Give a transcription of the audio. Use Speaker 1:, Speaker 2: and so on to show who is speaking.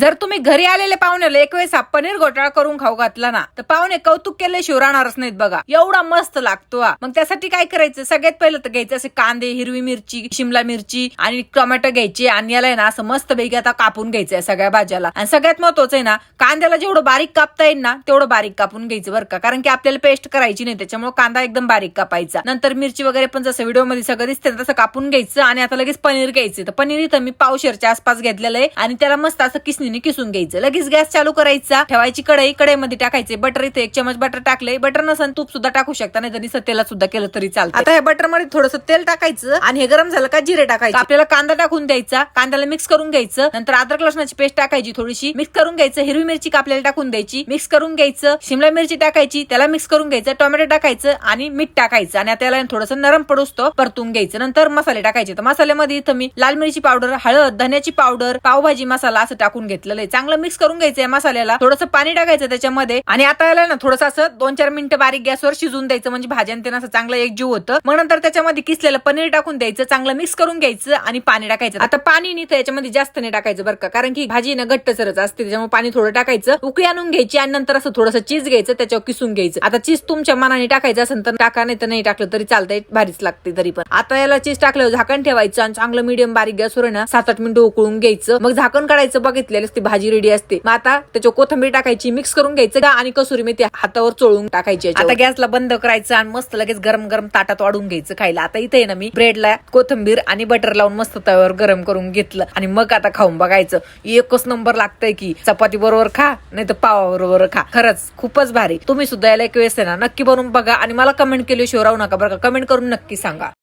Speaker 1: जर तुम्ही घरी आलेले पाहुण्याला एक वेळेस हा पनीर घोटाळा करून खाऊ घातला ना तर पाहुणे कौतुक केल्याशिवाय राहणारच नाहीत बघा. एवढा मस्त लागतो मग त्यासाठी काय करायचं? सगळ्यात पहिलं तर घ्यायचं असे कांदे हिरवी मिरची शिमला मिरची आणि टोमॅटो घ्यायचे आणि याला आहे ना असं मस्त पैकी आता कापून घ्यायचंय सगळ्या भाज्याला. आणि सगळ्यात महत्वाचं आहे ना कांद्याला जेवढं बारीक कापता येईल ना तेवढं बारीक कापून घ्यायचं बरं का. कारण की आपल्याला पेस्ट करायची नाही त्याच्यामुळे कांदा एकदम बारीक कापायचा. नंतर मिरची वगैरे पण जसं व्हिडिओमध्ये सगळं दिसते तसं कापून घ्यायचं आणि आता लगेच पनीर घ्यायचं तर पनीर इथं मी पावशेरच्या आसपास घेतलेलं आहे आणि त्याला मस्त असं किसनीने किसून घ्यायचं. लगेच गॅस चालू करायचा. ठेवायची कढई कढईमध्ये टाकायचे. बटर इथे एक चमच बटर टाकले बटर नसन तूप सुद्धा टाकू शकता नाही नुसतं तेलात सुद्धा केलं तरी चालतं आता या बटरमध्ये थोडंसं तेल टाकायचं आणि हे गरम झालं का जिरे टाकायचं. आपल्याला कांदा टाकून द्यायचा. कांद्याला मिक्स करून घ्यायचं. नंतर अद्रक लसणाची पेस्ट टाकायची थोडीशी. मिक्स करून घ्यायचं. हिरवी मिरची कापलेली टाकून द्यायची? मिक्स करून घ्यायचं. शिमला मिरची टाकायची. त्याला मिक्स करून घ्यायचं. टोमॅटो टाकायचं आणि मीठ टाकायचं. आणि त्याला थोडंसं नरम पडूस्तो परतून घ्यायचं. नंतर मसाले टाकायचे. तर मसाल्यामध्ये इथं मी लाल मिरची पावडर हळद धन्याची पावडर पावभाजी मसाला असं टाकून घेतलेलं आहे. चांगलं मिक्स करून घ्यायचं आहे मसाल्याला. थोडंसं पाणी टाकायचं त्याच्यामध्ये. आणि आता याला ना थोडंसं असं दोन चार मिनिटं बारीक गॅसवर शिजून द्यायचं. म्हणजे भाज्यान ते असं चांगलं एकजीव होतं. मग नंतर त्याच्यामध्ये किसलेलं पनीर टाकून द्यायचं. चांगलं मिक्स करून घ्यायचं आणि पाणी टाकायचं. आता पाणी नाही तर याच्यामध्ये जास्त नाही टाकायचं बरं का. कारण की भाजी ना घट्ट सरच असते. त्याच्यामुळे पाणी थोडं टाकायचं. उकळी आणून घ्यायची आणि नंतर असं थोडंसं चीज घ्यायचं. त्याच्यावर किसून घ्यायचं. आता चीज तुमच्या मनाने टाकायचं असेल तर टाका नाही तर नाही टाकलं तरी चालतंय. भारीच लागते तरी पण. आता याला चीज टाकल्यावर झाकण ठेवायचं आणि चांगलं मिडियम बारीक गॅसवर ना सात आठ मिनिटं उकळून घ्यायचं. मग झाकण काढायचं बघितलं बघितलेलं असते भाजी रेडी असते. मग आता त्याच्या कोथंबीर टाकायची मिक्स करून घ्यायचं का? आणि कसुरी मेथी हातावर चोळून टाकायची आता गॅसला बंद करायचं आणि मस्त लगेच गरम गरम ताटात वाढून घ्यायचं खायला. आता इथे ना मी ब्रेडला कोथंबीर आणि बटर लावून मस्त तव्यावर गरम करून घेतलं. आणि मग आता खाऊन बघायचं. एकच नंबर लागतंय की चपाती बरोबर खा नाही तर पावा बरोबर खा. खरंच खूपच भारी. तुम्ही सुद्धा याला एक वेळेस ना नक्की बनवून बघा आणि मला कमेंट केल्याशिवाय राहू नका बरं का? कमेंट करून नक्की सांगा.